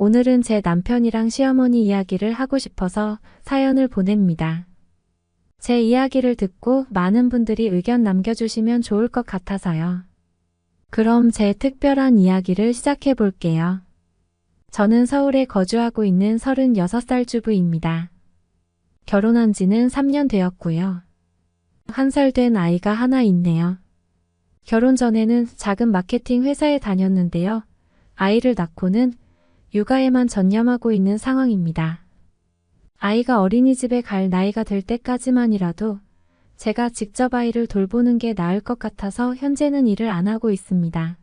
오늘은 제 남편이랑 시어머니 이야기를 하고 싶어서 사연을 보냅니다. 제 이야기를 듣고 많은 분들이 의견 남겨주시면 좋을 것 같아서요. 그럼 제 특별한 이야기를 시작해 볼게요. 저는 서울에 거주하고 있는 36살 주부입니다. 결혼한 지는 3년 되었고요. 한 살 된 아이가 하나 있네요. 결혼 전에는 작은 마케팅 회사에 다녔는데요. 아이를 낳고는 육아에만 전념하고 있는 상황입니다. 아이가 어린이집에 갈 나이가 될 때까지만이라도 제가 직접 아이를 돌보는 게 나을 것 같아서 현재는 일을 안 하고 있습니다.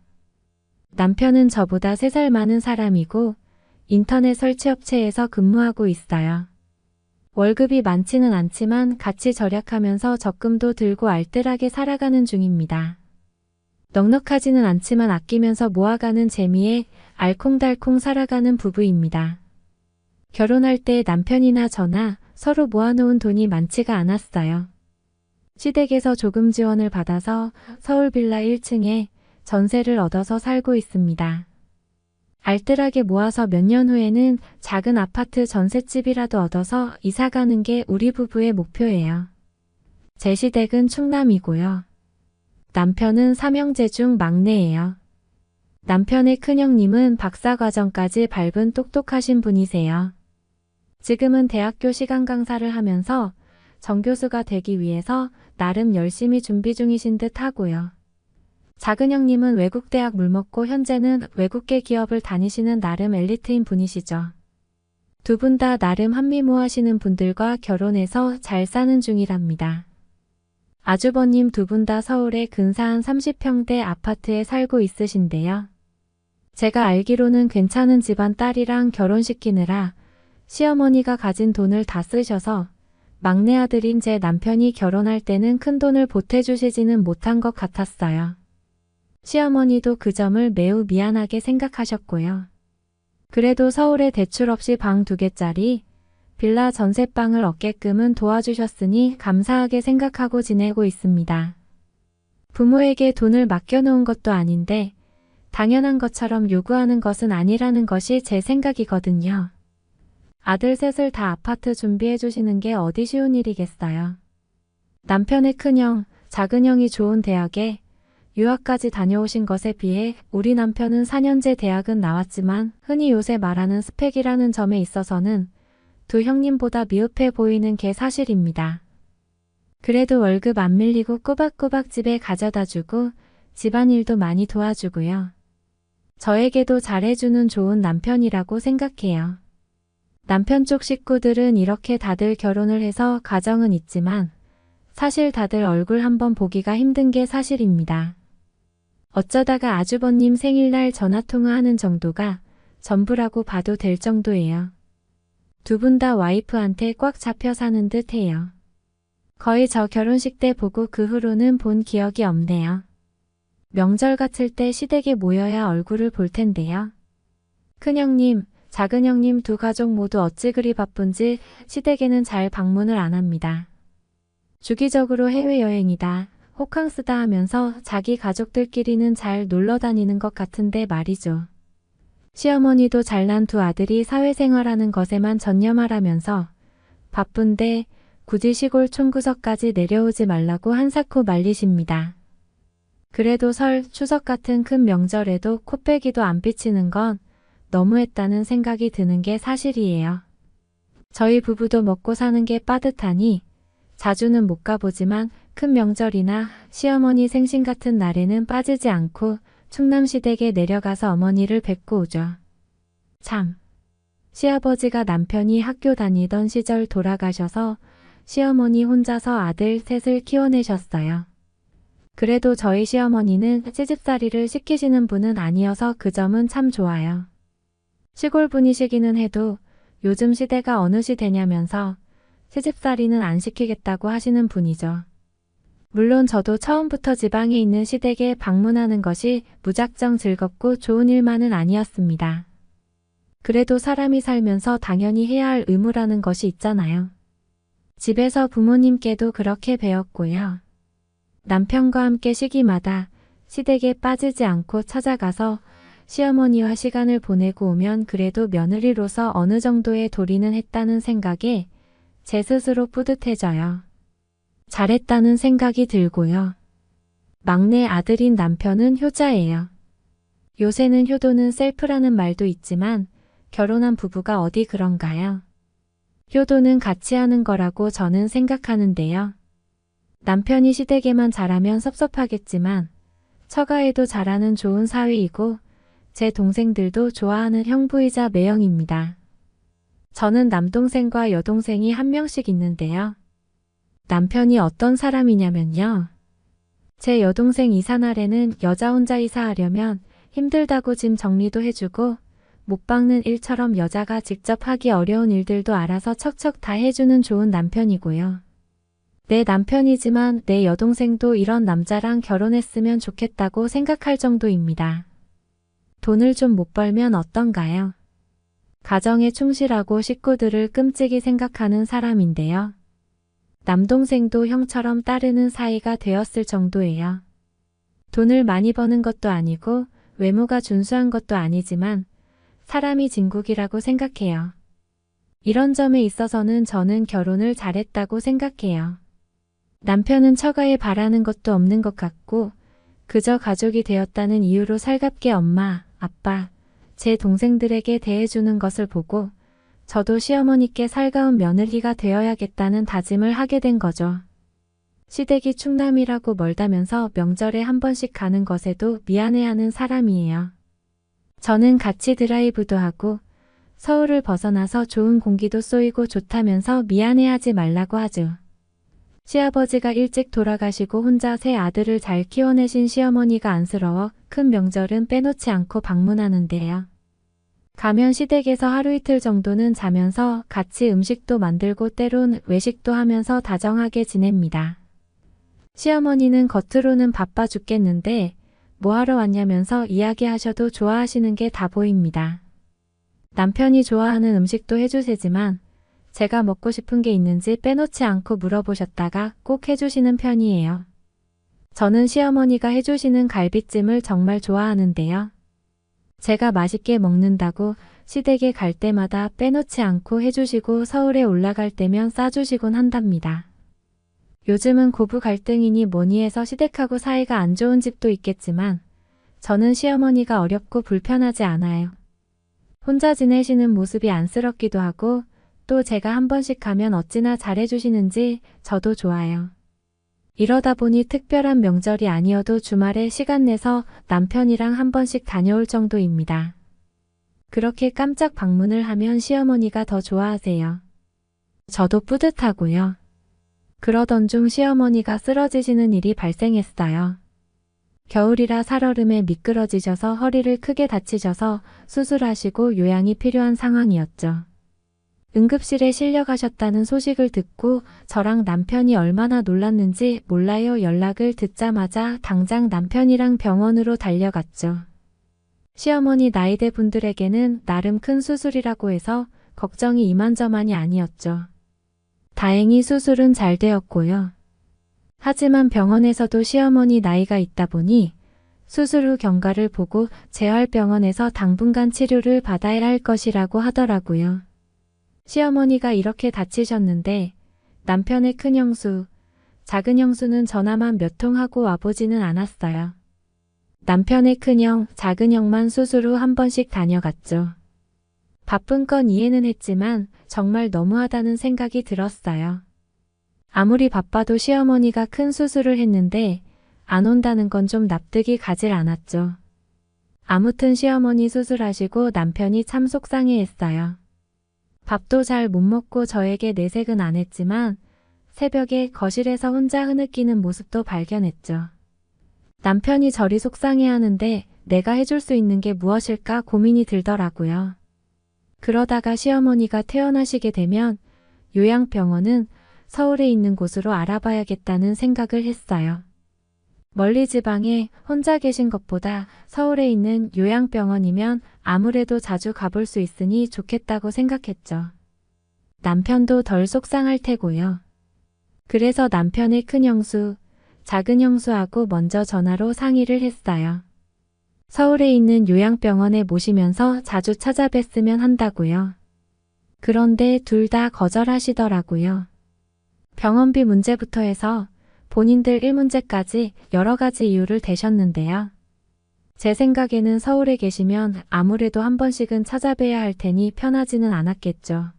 남편은 저보다 3살 많은 사람이고 인터넷 설치업체에서 근무하고 있어요. 월급이 많지는 않지만 같이 절약하면서 적금도 들고 알뜰하게 살아가는 중입니다. 넉넉하지는 않지만 아끼면서 모아가는 재미에 알콩달콩 살아가는 부부입니다. 결혼할 때 남편이나 저나 서로 모아놓은 돈이 많지가 않았어요. 시댁에서 조금 지원을 받아서 서울 빌라 1층에 전세를 얻어서 살고 있습니다. 알뜰하게 모아서 몇 년 후에는 작은 아파트 전셋집이라도 얻어서 이사 가는 게 우리 부부의 목표예요. 제 시댁은 충남이고요. 남편은 삼형제 중 막내예요. 남편의 큰형님은 박사과정까지 밟은 똑똑하신 분이세요. 지금은 대학교 시간 강사를 하면서 정교수가 되기 위해서 나름 열심히 준비 중이신 듯 하고요. 작은 형님은 외국 대학 물먹고 현재는 외국계 기업을 다니시는 나름 엘리트인 분이시죠. 두 분 다 나름 한미모 하시는 분들과 결혼해서 잘 사는 중이랍니다. 아주버님 두 분 다 서울의 근사한 30평대 아파트에 살고 있으신데요. 제가 알기로는 괜찮은 집안 딸이랑 결혼시키느라 시어머니가 가진 돈을 다 쓰셔서 막내 아들인 제 남편이 결혼할 때는 큰 돈을 보태주시지는 못한 것 같았어요. 시어머니도 그 점을 매우 미안하게 생각하셨고요. 그래도 서울에 대출 없이 방 두 개짜리 빌라 전셋방을 얻게끔은 도와주셨으니 감사하게 생각하고 지내고 있습니다. 부모에게 돈을 맡겨놓은 것도 아닌데 당연한 것처럼 요구하는 것은 아니라는 것이 제 생각이거든요. 아들 셋을 다 아파트 준비해 주시는 게 어디 쉬운 일이겠어요. 남편의 큰형, 작은형이 좋은 대학에 유학까지 다녀오신 것에 비해 우리 남편은 4년제 대학은 나왔지만 흔히 요새 말하는 스펙이라는 점에 있어서는 두 형님보다 미흡해 보이는 게 사실입니다. 그래도 월급 안 밀리고 꼬박꼬박 집에 가져다 주고 집안일도 많이 도와주고요. 저에게도 잘해주는 좋은 남편이라고 생각해요. 남편 쪽 식구들은 이렇게 다들 결혼을 해서 가정은 있지만 사실 다들 얼굴 한번 보기가 힘든 게 사실입니다. 어쩌다가 아주버님 생일날 전화통화하는 정도가 전부라고 봐도 될 정도예요. 두 분 다 와이프한테 꽉 잡혀 사는 듯 해요. 거의 저 결혼식 때 보고 그 후로는 본 기억이 없네요. 명절 같을 때 시댁에 모여야 얼굴을 볼 텐데요. 큰형님, 작은형님 두 가족 모두 어찌 그리 바쁜지 시댁에는 잘 방문을 안 합니다. 주기적으로 해외여행이다, 호캉스다 하면서 자기 가족들끼리는 잘 놀러 다니는 것 같은데 말이죠. 시어머니도 잘난 두 아들이 사회생활하는 것에만 전념하라면서 바쁜데 굳이 시골 총구석까지 내려오지 말라고 한사코 말리십니다. 그래도 설, 추석 같은 큰 명절에도 코빼기도 안 비치는 건 너무했다는 생각이 드는 게 사실이에요. 저희 부부도 먹고 사는 게 빠듯하니 자주는 못 가보지만 큰 명절이나 시어머니 생신 같은 날에는 빠지지 않고 충남시댁에 내려가서 어머니를 뵙고 오죠. 참. 시아버지가 남편이 학교 다니던 시절 돌아가셔서 시어머니 혼자서 아들 셋을 키워내셨어요. 그래도 저희 시어머니는 시집살이를 시키시는 분은 아니어서 그 점은 참 좋아요. 시골 분이시기는 해도 요즘 시대가 어느 시대냐면서 시집살이는 안 시키겠다고 하시는 분이죠. 물론 저도 처음부터 지방에 있는 시댁에 방문하는 것이 무작정 즐겁고 좋은 일만은 아니었습니다. 그래도 사람이 살면서 당연히 해야 할 의무라는 것이 있잖아요. 집에서 부모님께도 그렇게 배웠고요. 남편과 함께 시기마다 시댁에 빠지지 않고 찾아가서 시어머니와 시간을 보내고 오면 그래도 며느리로서 어느 정도의 도리는 했다는 생각에 제 스스로 뿌듯해져요. 잘했다는 생각이 들고요. 막내 아들인 남편은 효자예요. 요새는 효도는 셀프라는 말도 있지만 결혼한 부부가 어디 그런가요? 효도는 같이 하는 거라고 저는 생각하는데요. 남편이 시댁에만 잘하면 섭섭하겠지만 처가에도 잘하는 좋은 사위이고 제 동생들도 좋아하는 형부이자 매형입니다. 저는 남동생과 여동생이 한 명씩 있는데요. 남편이 어떤 사람이냐면요. 제 여동생 이사 날에는 여자 혼자 이사하려면 힘들다고 짐 정리도 해주고 못 박는 일처럼 여자가 직접 하기 어려운 일들도 알아서 척척 다 해주는 좋은 남편이고요. 내 남편이지만 내 여동생도 이런 남자랑 결혼했으면 좋겠다고 생각할 정도입니다. 돈을 좀 못 벌면 어떤가요? 가정에 충실하고 식구들을 끔찍이 생각하는 사람인데요. 남동생도 형처럼 따르는 사이가 되었을 정도예요. 돈을 많이 버는 것도 아니고 외모가 준수한 것도 아니지만 사람이 진국이라고 생각해요. 이런 점에 있어서는 저는 결혼을 잘했다고 생각해요. 남편은 처가에 바라는 것도 없는 것 같고 그저 가족이 되었다는 이유로 살갑게 엄마, 아빠, 제 동생들에게 대해주는 것을 보고 저도 시어머니께 살가운 며느리가 되어야겠다는 다짐을 하게 된 거죠. 시댁이 충남이라고 멀다면서 명절에 한 번씩 가는 것에도 미안해하는 사람이에요. 저는 같이 드라이브도 하고 서울을 벗어나서 좋은 공기도 쏘이고 좋다면서 미안해하지 말라고 하죠. 시아버지가 일찍 돌아가시고 혼자 새 아들을 잘 키워내신 시어머니가 안쓰러워 큰 명절은 빼놓지 않고 방문하는데요. 가면 시댁에서 하루 이틀 정도는 자면서 같이 음식도 만들고 때론 외식도 하면서 다정하게 지냅니다. 시어머니는 겉으로는 바빠 죽겠는데 뭐하러 왔냐면서 이야기하셔도 좋아하시는 게 다 보입니다. 남편이 좋아하는 음식도 해주세지만 제가 먹고 싶은 게 있는지 빼놓지 않고 물어보셨다가 꼭 해주시는 편이에요. 저는 시어머니가 해주시는 갈비찜을 정말 좋아하는데요. 제가 맛있게 먹는다고 시댁에 갈 때마다 빼놓지 않고 해주시고 서울에 올라갈 때면 싸주시곤 한답니다. 요즘은 고부 갈등이니 뭐니 해서 시댁하고 사이가 안 좋은 집도 있겠지만 저는 시어머니가 어렵고 불편하지 않아요. 혼자 지내시는 모습이 안쓰럽기도 하고 또 제가 한 번씩 가면 어찌나 잘해주시는지 저도 좋아요. 이러다 보니 특별한 명절이 아니어도 주말에 시간 내서 남편이랑 한 번씩 다녀올 정도입니다. 그렇게 깜짝 방문을 하면 시어머니가 더 좋아하세요. 저도 뿌듯하고요. 그러던 중 시어머니가 쓰러지시는 일이 발생했어요. 겨울이라 살얼음에 미끄러지셔서 허리를 크게 다치셔서 수술하시고 요양이 필요한 상황이었죠. 응급실에 실려가셨다는 소식을 듣고 저랑 남편이 얼마나 놀랐는지 몰라요 연락을 듣자마자 당장 남편이랑 병원으로 달려갔죠. 시어머니 나이대 분들에게는 나름 큰 수술이라고 해서 걱정이 이만저만이 아니었죠. 다행히 수술은 잘 되었고요. 하지만 병원에서도 시어머니 나이가 있다 보니 수술 후 경과를 보고 재활병원에서 당분간 치료를 받아야 할 것이라고 하더라고요. 시어머니가 이렇게 다치셨는데 남편의 큰 형수, 작은 형수는 전화만 몇 통 하고 와보지는 않았어요. 남편의 큰 형, 작은 형만 수술 후 한 번씩 다녀갔죠. 바쁜 건 이해는 했지만 정말 너무하다는 생각이 들었어요. 아무리 바빠도 시어머니가 큰 수술을 했는데 안 온다는 건 좀 납득이 가질 않았죠. 아무튼 시어머니 수술하시고 남편이 참 속상해 했어요. 밥도 잘 못 먹고 저에게 내색은 안 했지만 새벽에 거실에서 혼자 흐느끼는 모습도 발견했죠. 남편이 저리 속상해 하는데 내가 해줄 수 있는 게 무엇일까 고민이 들더라고요. 그러다가 시어머니가 퇴원하시게 되면 요양병원은 서울에 있는 곳으로 알아봐야겠다는 생각을 했어요. 멀리 지방에 혼자 계신 것보다 서울에 있는 요양병원이면 아무래도 자주 가볼 수 있으니 좋겠다고 생각했죠. 남편도 덜 속상할 테고요. 그래서 남편의 큰 형수, 작은 형수하고 먼저 전화로 상의를 했어요. 서울에 있는 요양병원에 모시면서 자주 찾아뵀으면 한다고요. 그런데 둘 다 거절하시더라고요. 병원비 문제부터 해서 본인들 일 문제까지 여러 가지 이유를 대셨는데요. 제 생각에는 서울에 계시면 아무래도 한 번씩은 찾아뵈야 할 테니 편하지는 않았겠죠.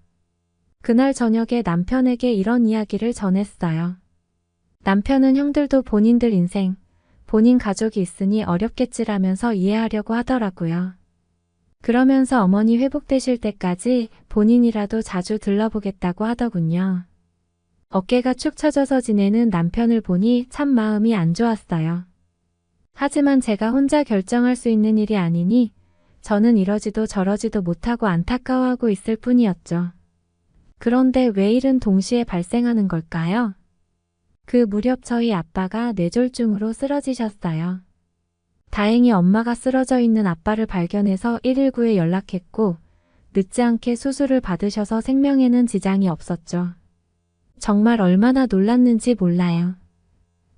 그날 저녁에 남편에게 이런 이야기를 전했어요. 남편은 형들도 본인들 인생, 본인 가족이 있으니 어렵겠지라면서 이해하려고 하더라고요. 그러면서 어머니 회복되실 때까지 본인이라도 자주 들러보겠다고 하더군요. 어깨가 축 처져서 지내는 남편을 보니 참 마음이 안 좋았어요. 하지만 제가 혼자 결정할 수 있는 일이 아니니 저는 이러지도 저러지도 못하고 안타까워하고 있을 뿐이었죠. 그런데 왜 일은 동시에 발생하는 걸까요? 그 무렵 저희 아빠가 뇌졸중으로 쓰러지셨어요. 다행히 엄마가 쓰러져 있는 아빠를 발견해서 119에 연락했고 늦지 않게 수술을 받으셔서 생명에는 지장이 없었죠. 정말 얼마나 놀랐는지 몰라요.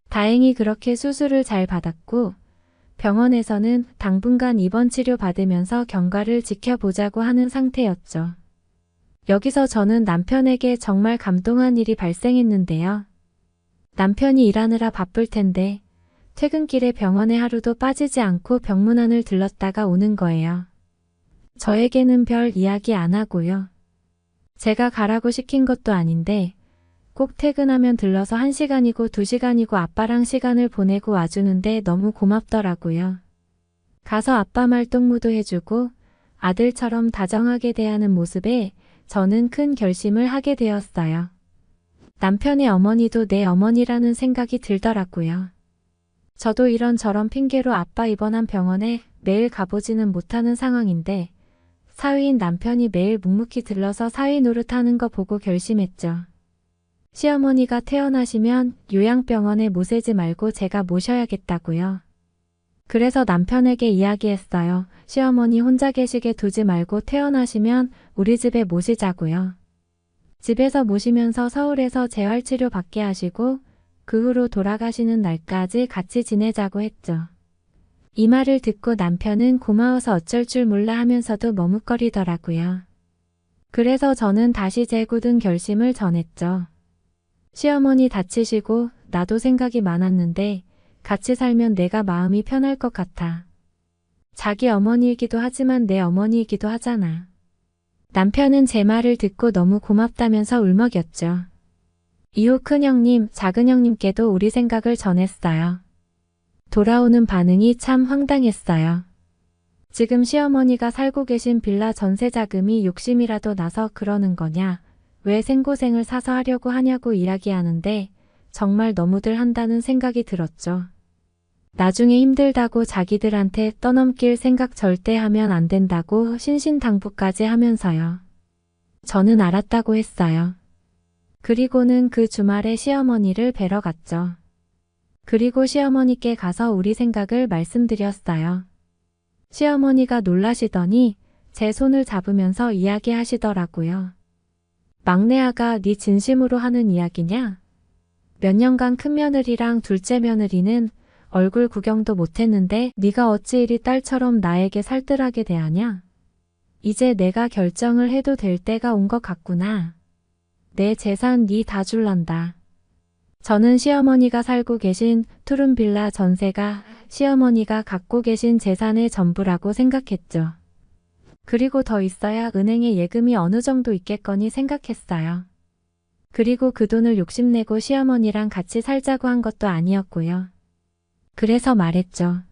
다행히 그렇게 수술을 잘 받았고 병원에서는 당분간 입원 치료 받으면서 경과를 지켜보자고 하는 상태였죠. 여기서 저는 남편에게 정말 감동한 일이 발생했는데요. 남편이 일하느라 바쁠 텐데 퇴근길에 병원에 하루도 빠지지 않고 병문안을 들렀다가 오는 거예요. 저에게는 별 이야기 안 하고요. 제가 가라고 시킨 것도 아닌데 꼭 퇴근하면 들러서 1시간이고 2시간이고 아빠랑 시간을 보내고 와주는데 너무 고맙더라고요. 가서 아빠 말동무도 해주고 아들처럼 다정하게 대하는 모습에 저는 큰 결심을 하게 되었어요. 남편의 어머니도 내 어머니라는 생각이 들더라고요. 저도 이런저런 핑계로 아빠 입원한 병원에 매일 가보지는 못하는 상황인데 사위인 남편이 매일 묵묵히 들러서 사위 노릇하는 거 보고 결심했죠. 시어머니가 태어나시면 요양병원에 모세지 말고 제가 모셔야겠다고요. 그래서 남편에게 이야기했어요. 시어머니 혼자 계시게 두지 말고 태어나시면 우리 집에 모시자고요. 집에서 모시면서 서울에서 재활치료 받게 하시고 그 후로 돌아가시는 날까지 같이 지내자고 했죠. 이 말을 듣고 남편은 고마워서 어쩔 줄 몰라 하면서도 머뭇거리더라고요. 그래서 저는 다시 제 굳은 결심을 전했죠. 시어머니 다치시고 나도 생각이 많았는데 같이 살면 내가 마음이 편할 것 같아. 자기 어머니이기도 하지만 내 어머니이기도 하잖아. 남편은 제 말을 듣고 너무 고맙다면서 울먹였죠. 이후 큰형님, 작은형님께도 우리 생각을 전했어요. 돌아오는 반응이 참 황당했어요. 지금 시어머니가 살고 계신 빌라 전세 자금이 욕심이라도 나서 그러는 거냐, 왜 생고생을 사서 하려고 하냐고 이야기하는데 정말 너무들 한다는 생각이 들었죠. 나중에 힘들다고 자기들한테 떠넘길 생각 절대 하면 안 된다고 신신당부까지 하면서요. 저는 알았다고 했어요. 그리고는 그 주말에 시어머니를 뵈러 갔죠. 그리고 시어머니께 가서 우리 생각을 말씀드렸어요. 시어머니가 놀라시더니 제 손을 잡으면서 이야기하시더라고요. 막내 아가 네 진심으로 하는 이야기냐? 몇 년간 큰 며느리랑 둘째 며느리는 얼굴 구경도 못했는데 네가 어찌 이리 딸처럼 나에게 살뜰하게 대하냐? 이제 내가 결정을 해도 될 때가 온 것 같구나. 내 재산 네 다 줄란다. 저는 시어머니가 살고 계신 투룸빌라 전세가 시어머니가 갖고 계신 재산의 전부라고 생각했죠. 그리고 더 있어야 은행에 예금이 어느 정도 있겠거니 생각했어요. 그리고 그 돈을 욕심내고 시어머니랑 같이 살자고 한 것도 아니었고요. 그래서 말했죠.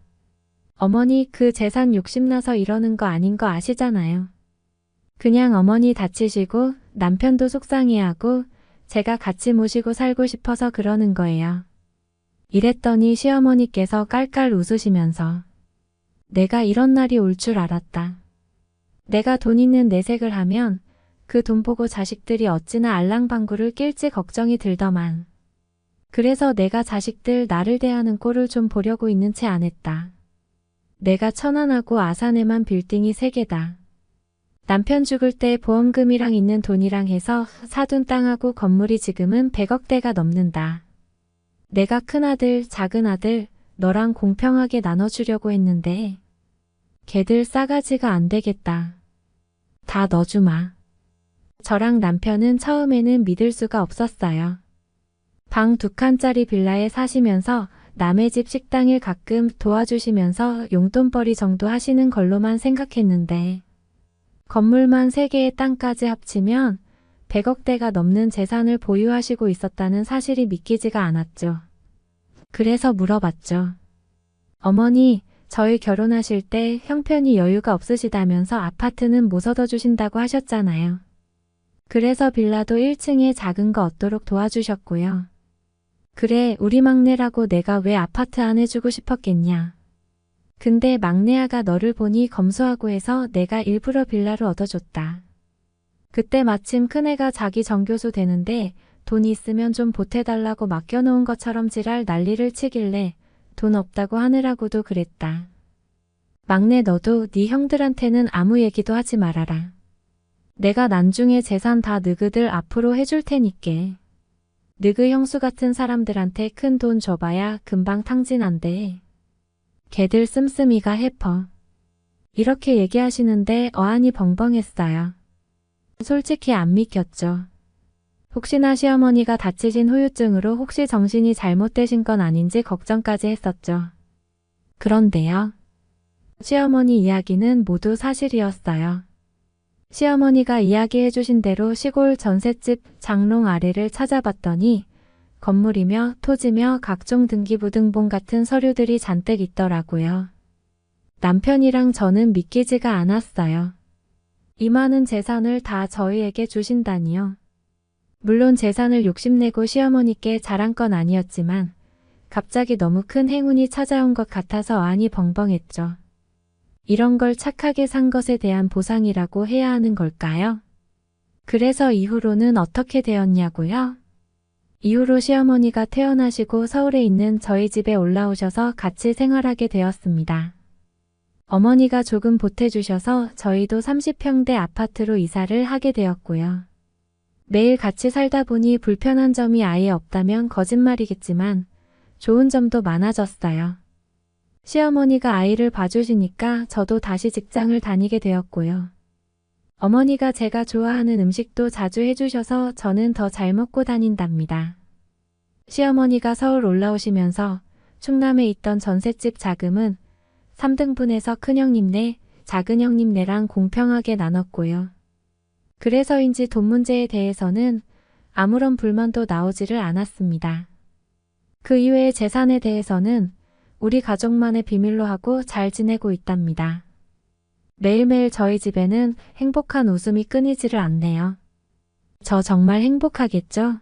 어머니 그 재산 욕심나서 이러는 거 아닌 거 아시잖아요. 그냥 어머니 다치시고 남편도 속상해하고 제가 같이 모시고 살고 싶어서 그러는 거예요. 이랬더니 시어머니께서 깔깔 웃으시면서 내가 이런 날이 올 줄 알았다. 내가 돈 있는 내색을 하면 그 돈 보고 자식들이 어찌나 알랑방구를 낄지 걱정이 들더만. 그래서 내가 자식들 나를 대하는 꼴을 좀 보려고 있는 채 안 했다. 내가 천안하고 아산에만 빌딩이 세개다 남편 죽을 때 보험금이랑 있는 돈이랑 해서 사둔 땅하고 건물이 지금은 100억대가 넘는다. 내가 큰아들, 작은아들, 너랑 공평하게 나눠주려고 했는데 걔들 싸가지가 안 되겠다. 다 넣어주마. 저랑 남편은 처음에는 믿을 수가 없었어요. 방 두 칸짜리 빌라에 사시면서 남의 집 식당일 가끔 도와주시면서 용돈벌이 정도 하시는 걸로만 생각했는데 건물만 3개의 땅까지 합치면 100억대가 넘는 재산을 보유하시고 있었다는 사실이 믿기지가 않았죠. 그래서 물어봤죠. 어머니, 저희 결혼하실 때 형편이 여유가 없으시다면서 아파트는 못 얻어주신다고 하셨잖아요. 그래서 빌라도 1층에 작은 거 얻도록 도와주셨고요. 그래, 우리 막내라고 내가 왜 아파트 안 해주고 싶었겠냐. 근데 막내아가 너를 보니 검소하고 해서 내가 일부러 빌라를 얻어줬다. 그때 마침 큰애가 자기 정교수 되는데 돈 있으면 좀 보태달라고 맡겨놓은 것처럼 지랄 난리를 치길래 돈 없다고 하느라고도 그랬다. 막내 너도 네 형들한테는 아무 얘기도 하지 말아라. 내가 난중에 재산 다 너희들 앞으로 해줄 테니께. 너희 형수 같은 사람들한테 큰 돈 줘봐야 금방 탕진한대. 걔들 씀씀이가 해퍼. 이렇게 얘기하시는데 어안이 벙벙했어요. 솔직히 안 믿겼죠. 혹시나 시어머니가 다치신 후유증으로 혹시 정신이 잘못되신 건 아닌지 걱정까지 했었죠. 그런데요. 시어머니 이야기는 모두 사실이었어요. 시어머니가 이야기해 주신 대로 시골 전셋집 장롱 아래를 찾아봤더니 건물이며 토지며 각종 등기부등본 같은 서류들이 잔뜩 있더라고요. 남편이랑 저는 믿기지가 않았어요. 이 많은 재산을 다 저희에게 주신다니요. 물론 재산을 욕심내고 시어머니께 자랑 건 아니었지만 갑자기 너무 큰 행운이 찾아온 것 같아서 안이 벙벙했죠. 이런 걸 착하게 산 것에 대한 보상이라고 해야 하는 걸까요? 그래서 이후로는 어떻게 되었냐고요? 이후로 시어머니가 태어나시고 서울에 있는 저희 집에 올라오셔서 같이 생활하게 되었습니다. 어머니가 조금 보태주셔서 저희도 30평대 아파트로 이사를 하게 되었고요. 매일 같이 살다 보니 불편한 점이 아예 없다면 거짓말이겠지만 좋은 점도 많아졌어요. 시어머니가 아이를 봐주시니까 저도 다시 직장을 다니게 되었고요. 어머니가 제가 좋아하는 음식도 자주 해주셔서 저는 더 잘 먹고 다닌답니다. 시어머니가 서울 올라오시면서 충남에 있던 전셋집 자금은 3등분해서 큰형님네, 작은형님네랑 공평하게 나눴고요. 그래서인지 돈 문제에 대해서는 아무런 불만도 나오지를 않았습니다. 그 이외의 재산에 대해서는 우리 가족만의 비밀로 하고 잘 지내고 있답니다. 매일매일 저희 집에는 행복한 웃음이 끊이지를 않네요. 저 정말 행복하겠죠?